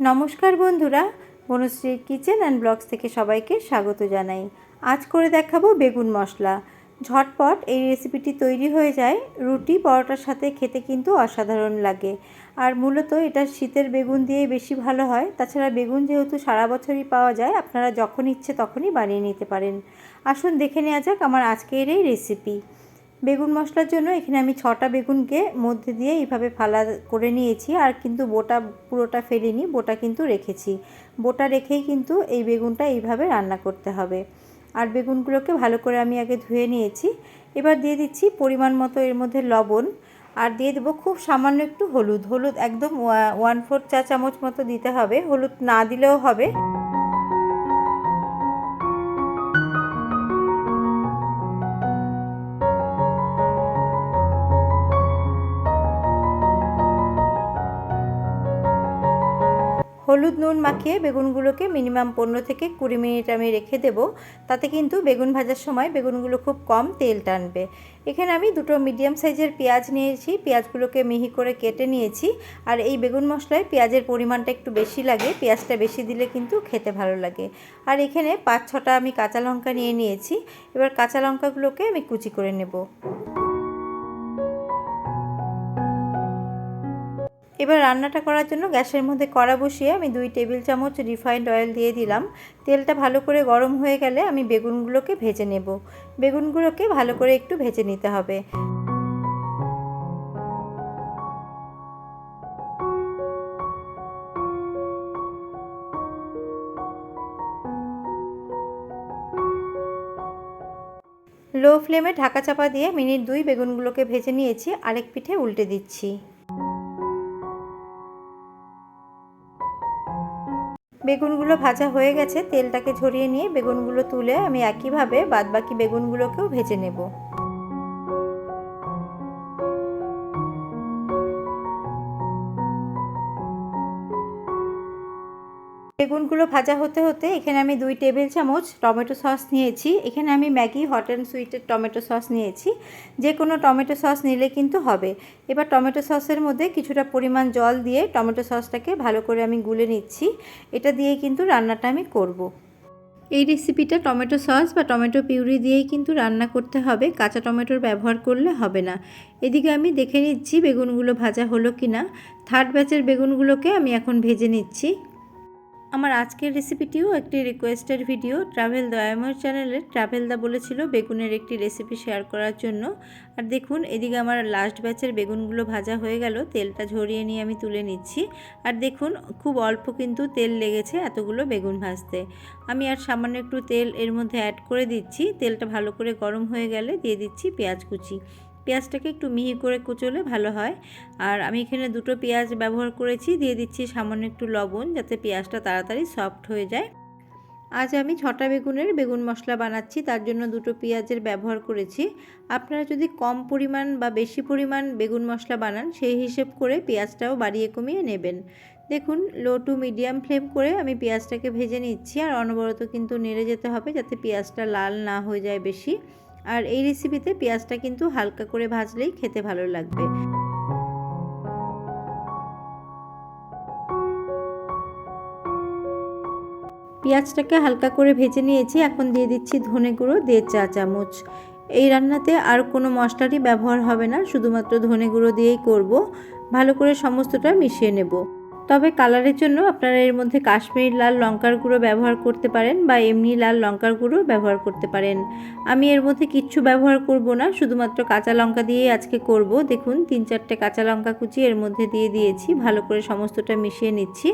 নমস্কার বন্ধুরা বনশ্রীর kitchen and blogs থেকে সবাইকে স্বাগত জানাই। আজ করে দেখাবো বেগুন মশলা। ঝটপট এই রেসিপিটি তৈরি হয়ে যায়, রুটি, পরোটার সাথে খেতে কিন্তু অসাধারণ লাগে। আর মূলত এটা শীতের বেগুন দিয়ে বেশি ভালো হয়। তাছাড়া বেগুন যেহেতু সারা বছরই পাওয়া যায়, আপনারা যখন ইচ্ছে তখনই বানিয়ে নিতে পারেন। আসুন দেখে নেওয়া যাক আমার আজকের এই রেসিপি। বেগুন মশলার জন্য এখানে আমি ছটা বেগুনকে মধ্যে দিয়ে এইভাবে ফালা করে নিয়েছি, আর কিন্তু বোটা পুরোটা ফেলিনি, বোটা কিন্তু রেখেছি। বোটা রেখেই কিন্তু এই বেগুনটা এইভাবে রান্না করতে হবে। আর বেগুনগুলোকে ভালো করে আমি আগে ধুয়ে নিয়েছি। এবার দিয়ে দিচ্ছি পরিমাণ মতো এর মধ্যে লবণ, আর দিয়ে দেবো খুব সামান্য একটু হলুদ। হলুদ একদম ওয়ান ফোর চা চামচ মতো দিতে হবে। হলুদ না দিলেও হবে। হলুদ নুন মাখিয়ে বেগুনগুলোকে মিনিমাম পনেরো থেকে কুড়ি মিনিট আমি রেখে দেব। তাতে কিন্তু বেগুন ভাজার সময় বেগুনগুলো খুব কম তেল টানবে। এখানে আমি দুটো মিডিয়াম সাইজের পেঁয়াজ নিয়েছি। পেঁয়াজগুলোকে মিহি করে কেটে নিয়েছি। আর এই বেগুন মশলায় পেঁয়াজের পরিমাণটা একটু বেশি লাগে। পেঁয়াজটা বেশি দিলে কিন্তু খেতে ভালো লাগে। আর এখানে পাঁচ ছটা আমি কাঁচা লঙ্কা নিয়ে নিয়েছি। এবার কাঁচা লঙ্কাগুলোকে আমি কুচি করে নেব। এবার রান্নাটা করার জন্য গ্যাসের মধ্যে কড়া বসিয়ে আমি দুই টেবিল চামচ রিফাইন্ড অয়েল দিয়ে দিলাম। তেলটা ভালো করে গরম হয়ে গেলে আমি বেগুনগুলোকে ভেজে নেব। বেগুনগুলোকে ভালো করে একটু ভেজে নিতে হবে। লো ফ্লেমে ঢাকা চাপা দিয়ে মিনিট দুই বেগুনগুলোকে ভেজে নিয়েছি, আরেক পিঠে উল্টে দিচ্ছি। বেগুনগুলো ভাজা হয়ে গেছে, তেলটাকে ঝরিয়ে নিয়ে বেগুনগুলো তুলে আমি একইভাবে বাদবাকি বেগুনগুলোকেও ভেজে নেব। বেগুনগুলো ভাজা হতে হতে এখানে আমি দুই টেবিল চামচ টমেটো সস নিয়েছি। এখানে আমি ম্যাগি, হট অ্যান্ড সুইটের টমেটো সস নিয়েছি। যে কোনো টমেটো সস নিলে কিন্তু হবে। এবার টমেটো সসের মধ্যে কিছুটা পরিমাণ জল দিয়ে টমেটো সসটাকে ভালো করে আমি গুলে নিচ্ছি। এটা দিয়ে কিন্তু রান্নাটা আমি করব। এই রেসিপিটা টমেটো সস বা টমেটো পিউরি দিয়েই কিন্তু রান্না করতে হবে। কাঁচা টমেটোর ব্যবহার করলে হবে না। এদিকে আমি দেখে নিচ্ছি বেগুনগুলো ভাজা হলো কি না থার্ড ব্যাচের বেগুনগুলোকে আমি এখন ভেজে নিচ্ছি। আমার আজকের রেসিপিটিও একটি রিকোয়েস্টেড ভিডিও ট্রাভেল দয়াময় চ্যানেলে ট্রাভেল দা বলেছিল বেগুনের একটি রেসিপি শেয়ার করার জন্য। আর দেখুন, এদিকে আমার লাস্ট ব্যাচের বেগুনগুলো ভাজা হয়ে গেল, তেলটা ঝরিয়ে নিয়ে আমি তুলে নিচ্ছি। আর দেখুন, খুব অল্প কিন্তু তেল লেগেছে এতগুলো বেগুন ভাজতে। আমি আর সামান্য একটু তেল এর মধ্যে অ্যাড করে দিচ্ছি। তেলটা ভালো করে গরম হয়ে গেলে দিয়ে দিচ্ছি পেঁয়াজ কুচি। পেঁয়াজটাকে একটু মিহি করে কুচলে ভালো হয়। আর আমি এখানে দুটো পেঁয়াজ ব্যবহার করেছি, দিয়ে দিচ্ছি সামান্য একটু লবণ যাতে পেঁয়াজটা তাড়াতাড়ি সফট হয়ে যায়। আজ আমি ছটা বেগুনের বেগুন মশলা বানাচ্ছি, তার জন্য দুটো পেঁয়াজের ব্যবহার করেছি। আপনারা যদি কম পরিমাণ বা বেশি পরিমাণ বেগুন মশলা বানান, সেই হিসেব করে পেঁয়াজটাও বাড়িয়ে কমিয়ে নেবেন। দেখুন, লো টু মিডিয়াম ফ্লেম করে আমি পেঁয়াজটাকে ভেজে নিচ্ছি, আর অনবরত কিন্তু নেড়ে যেতে হবে যাতে পেঁয়াজটা লাল না হয়ে যায় বেশি। আর এই রেসিপিতে পেঁয়াজটা কিন্তু হালকা করে ভাজলেই খেতে ভালো লাগবে। পেঁয়াজটাকে হালকা করে ভেজে নিয়েছি, এখন দিয়ে দিচ্ছি ধনে গুঁড়ো দেড় চা চামচ। এই রান্নাতে আর কোনো মশলারই ব্যবহার হবে না, শুধুমাত্র ধনে গুঁড়ো দিয়েই করব। ভালো করে সমস্তটা মিশিয়ে নেব। তবে কালারের জন্য আপনারা এর মধ্যে কাশ্মীরি লাল লঙ্কার গুঁড়ো ব্যবহার করতে পারেন বা এমনি লাল লঙ্কার গুঁড়ো ব্যবহার করতে পারেন। আমি এর মধ্যে কিচ্ছু ব্যবহার করব না, শুধুমাত্র কাঁচা লঙ্কা দিয়েই আজকে করব। দেখুন, তিন চারটে কাঁচা লঙ্কা কুচি এর মধ্যে দিয়ে দিয়েছি, ভালো করে সমস্তটা মিশিয়ে নিচ্ছি।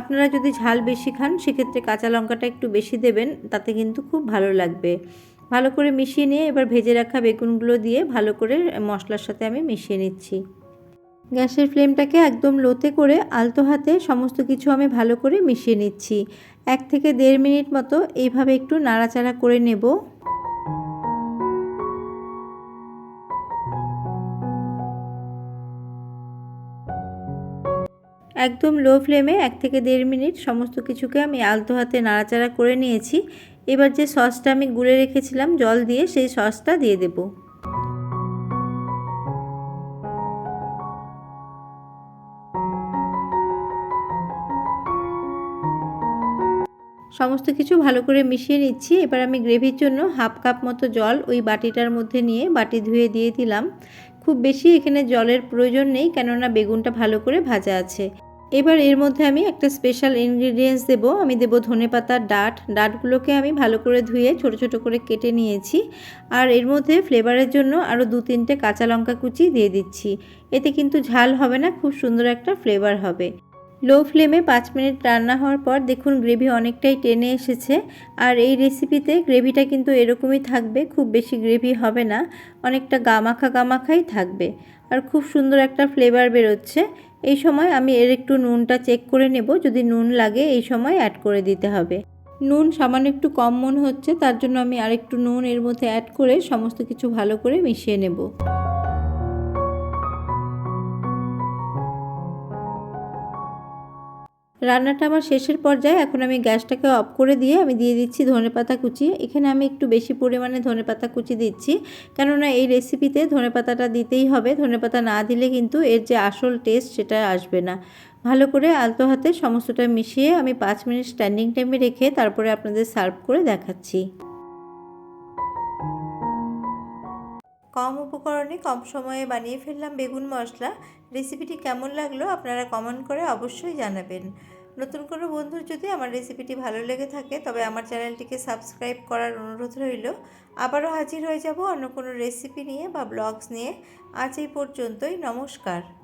আপনারা যদি ঝাল বেশি খান, সেক্ষেত্রে কাঁচা লঙ্কাটা একটু বেশি দেবেন, তাতে কিন্তু খুব ভালো লাগবে। ভালো করে মিশিয়ে নিয়ে এবার ভেজে রাখা বেগুনগুলো দিয়ে ভালো করে মশলার সাথে আমি মিশিয়ে নিচ্ছি। গ্যাসের ফ্লেমটাকে একদম লোতে করে আলতো হাতে সমস্ত কিছু আমি ভালো করে মিশিয়ে নিচ্ছি। এক থেকে দেড় মিনিট মতো এইভাবে একটু নাড়াচাড়া করে নেব। একদম লো ফ্লেমে এক থেকে দেড় মিনিট সমস্ত কিছুকে আমি আলতো হাতে নাড়াচাড়া করে নিয়েছি। এবার যে সসটা আমি গুলে রেখেছিলাম জল দিয়ে, সেই সসটা দিয়ে দেবো। সমস্ত কিছু ভালো করে মিশিয়ে নিচ্ছি। এবার আমি গ্রেভির জন্য হাফ কাপ মতো জল ওই বাটিটার মধ্যে নিয়ে বাটি ধুয়ে দিয়ে দিলাম। খুব বেশি এখানে জলের প্রয়োজন নেই, কেননা বেগুনটা ভালো করে ভাজা আছে। এবার এর মধ্যে আমি একটা স্পেশাল ইনগ্রিডিয়েন্টস দেবো। আমি দেবো ধনে পাতার ডাট। ডাটগুলোকে আমি ভালো করে ধুয়ে ছোট ছোট করে কেটে নিয়েছি। আর এর মধ্যে ফ্লেভারের জন্য আরও দু তিনটে কাঁচা লঙ্কা কুচি দিয়ে দিচ্ছি। এতে কিন্তু ঝাল হবে না, খুব সুন্দর একটা ফ্লেভার হবে। লো ফ্লেমে পাঁচ মিনিট রান্না হওয়ার পর দেখুন গ্রেভি অনেকটাই টেনে এসেছে। আর এই রেসিপিতে গ্রেভিটা কিন্তু এরকমই থাকবে, খুব বেশি গ্রেভি হবে না, অনেকটা গামাখা গামাখাই থাকবে। আর খুব সুন্দর একটা ফ্লেভার বেরোচ্ছে। এই সময় আমি এর একটু নুনটা চেক করে নেব, যদি নুন লাগে এই সময় অ্যাড করে দিতে হবে। নুন সামান্য একটু কম মনে হচ্ছে, তার জন্য আমি আরেকটু নুন এর মধ্যে অ্যাড করে সমস্ত কিছু ভালো করে মিশিয়ে নেব। রান্নাটা আমার শেষের পর্যায়ে, এখন আমি গ্যাসটাকে অফ করে দিয়ে আমি দিয়ে দিচ্ছি ধনেপাতা কুচি। এখানে আমি একটু বেশি পরিমাণে ধনেপাতা কুচি দিচ্ছি, কেননা এই রেসিপিতে ধনেপাতাটা দিতেই হবে। ধনেপাতা না দিলে কিন্তু এর যে আসল টেস্ট সেটা আসবে না। ভালো করে আলতো হাতে সমস্তটা মিশিয়ে আমি পাঁচ মিনিট স্ট্যান্ডিং টাইমে রেখে তারপরে আপনাদের সার্ভ করে দেখাচ্ছি। কম উপকরণে কম সময়ে বানিয়ে ফেললাম বেগুন মশলা। রেসিপিটি কেমন লাগল আপনারা কমেন্ট করে অবশ্যই জানাবেন। নতুন কোনো বন্ধুর যদি আমার রেসিপিটি ভালো লেগে থাকে, তবে আমার চ্যানেলটিকে সাবস্ক্রাইব করার অনুরোধ রইল। আবারও হাজির হয়ে যাব অন্য কোনো রেসিপি নিয়ে বা ব্লগস নিয়ে। আজ এই পর্যন্তই, নমস্কার।